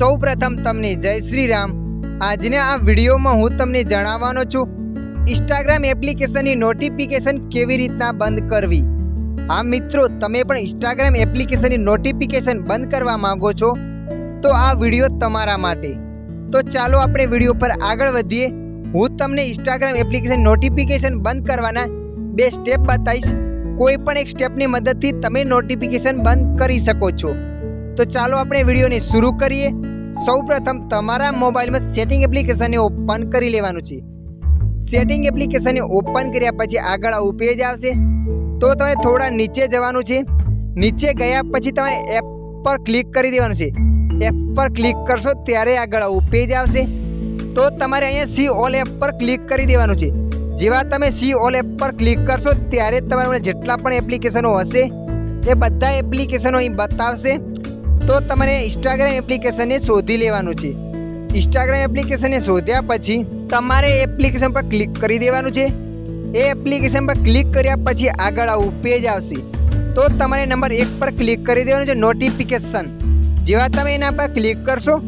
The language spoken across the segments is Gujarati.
સૌ પ્રથમ તમને જય શ્રી રામ આજના આ વિડીયોમાં હું તમને જણાવવાનો છું ઇન્સ્ટાગ્રામ એપ્લિકેશનની નોટિફિકેશન કેવી રીતના બંધ કરવી? હા મિત્રો, તમે પણ ઇન્સ્ટાગ્રામ એપ્લિકેશનની નોટિફિકેશન બંધ કરવા માંગો છો, તો આ વીડિયો તમારા માટે. તો ચાલો આપણે વીડિયો પર આગળ વધીએ. હું તમને ઇન્સ્ટાગ્રામ એપ્લિકેશન નોટિફિકેશન બંધ કરવાના બે સ્ટેપ બતાવીશ. કોઈ પણ એક સ્ટેપની મદદથી તમે નોટિફિકેશન બંધ કરી શકો છો. તો ચાલો આપણે વિડીયોને શરૂ કરીએ. સૌપ્રથમ તમારા મોબાઈલમાં સેટિંગ એપ્લિકેશનને ઓપન કરી લેવાનું છે. સેટિંગ એપ્લિકેશનને ઓપન કર્યા પછી આગળ આવું પેજ આવશે. તો તમારે થોડા નીચે જવાનું છે. નીચે ગયા પછી તમારે એપ પર ક્લિક કરી દેવાનું છે. એપ પર ક્લિક કરશો ત્યારે આગળ આવું પેજ આવશે. તો તમારે અહીંયા સી ઓલ એપ પર ક્લિક કરી દેવાનું છે. જેવા તમે સી ઓલ એપ પર ક્લિક કરશો ત્યારે તમારે જેટલા પણ એપ્લિકેશનો હશે, એ બધા એપ્લિકેશનો અહીં બતાવશે. તો તમારે ઇન્સ્ટાગ્રામ એપ્લિકેશનને શોધી લેવાનું છે. ઇન્સ્ટાગ્રામ એપ્લિકેશનને શોધ્યા પછી તમારે એપ્લિકેશન પર ક્લિક કરી દેવાનું છે. એ એપ્લિકેશન પર ક્લિક કર્યા પછી આગળ આવું પેજ આવશે. તો તમારે નંબર એક પર ક્લિક કરી દેવાનું છે નોટિફિકેશન જેવા તમે એના પર ક્લિક કરશો,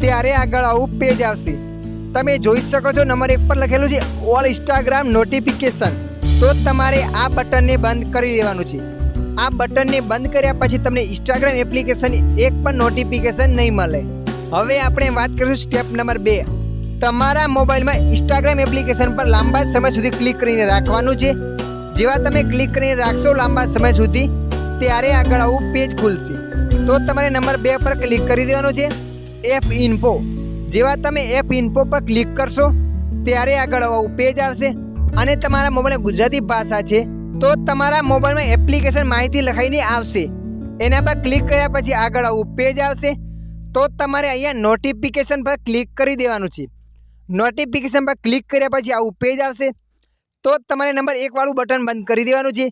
ત્યારે આગળ આવું પેજ આવશે. તમે જોઈ શકો છો, નંબર એક પર લખેલું છે ઓલ ઇન્સ્ટાગ્રામ નોટિફિકેશન તો તમારે આ બટનને બંધ કરી દેવાનું છે. આ બટનને બંધ કર્યા પછી તમને ઇન્સ્ટાગ્રામ એપ્લિકેશન એક પણ નોટિફિકેશન નહીં મળે. હવે આપણે વાત કરીશું સ્ટેપ નંબર બે. તમારા મોબાઈલમાં ઇન્સ્ટાગ્રામ એપ્લિકેશન પર લાંબા સમય સુધી ક્લિક કરીને રાખવાનું છે. જેવા તમે ક્લિક કરીને રાખશો લાંબા સમય સુધી, ત્યારે આગળ આવું પેજ ખુલશે. તો તમારે નંબર બે પર ક્લિક કરી દેવાનું છે. એપ ઇન્ફો જેવા તમે એપ ઇન્ફો પર ક્લિક કરશો, ત્યારે આગળ આવું પેજ આવશે. અને તમારા મોબાઈલ ગુજરાતી ભાષા છે. તો તમારા મોબાઈલમાં એપ્લિકેશન માહિતી લખાઈને આવશે. એના પર ક્લિક કર્યા પછી આગળ આવું પેજ આવશે. તો તમારે અહીંયા નોટિફિકેશન પર ક્લિક કરી દેવાનું છે. નોટિફિકેશન પર ક્લિક કર્યા પછી આવું પેજ આવશે. તો તમારે નંબર એકવાળું બટન બંધ કરી દેવાનું છે.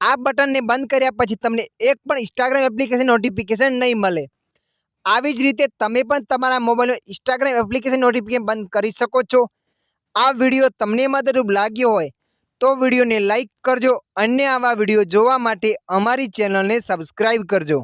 આ બટનને બંધ કર્યા પછી તમને એક પણ ઇન્સ્ટાગ્રામ એપ્લિકેશન નોટિફિકેશન નહીં મળે. આવી જ રીતે તમે પણ તમારા મોબાઈલમાં ઇન્સ્ટાગ્રામ એપ્લિકેશન નોટિફિકેશન બંધ કરી શકો છો. આ વીડિયો તમને મદદરૂપ લાગ્યો હોય તો વિડીયોને લાઇક કરજો અને આવા વીડિયો જોવા માટે અમારી ચેનલને સબસ્ક્રાઈબ કરજો.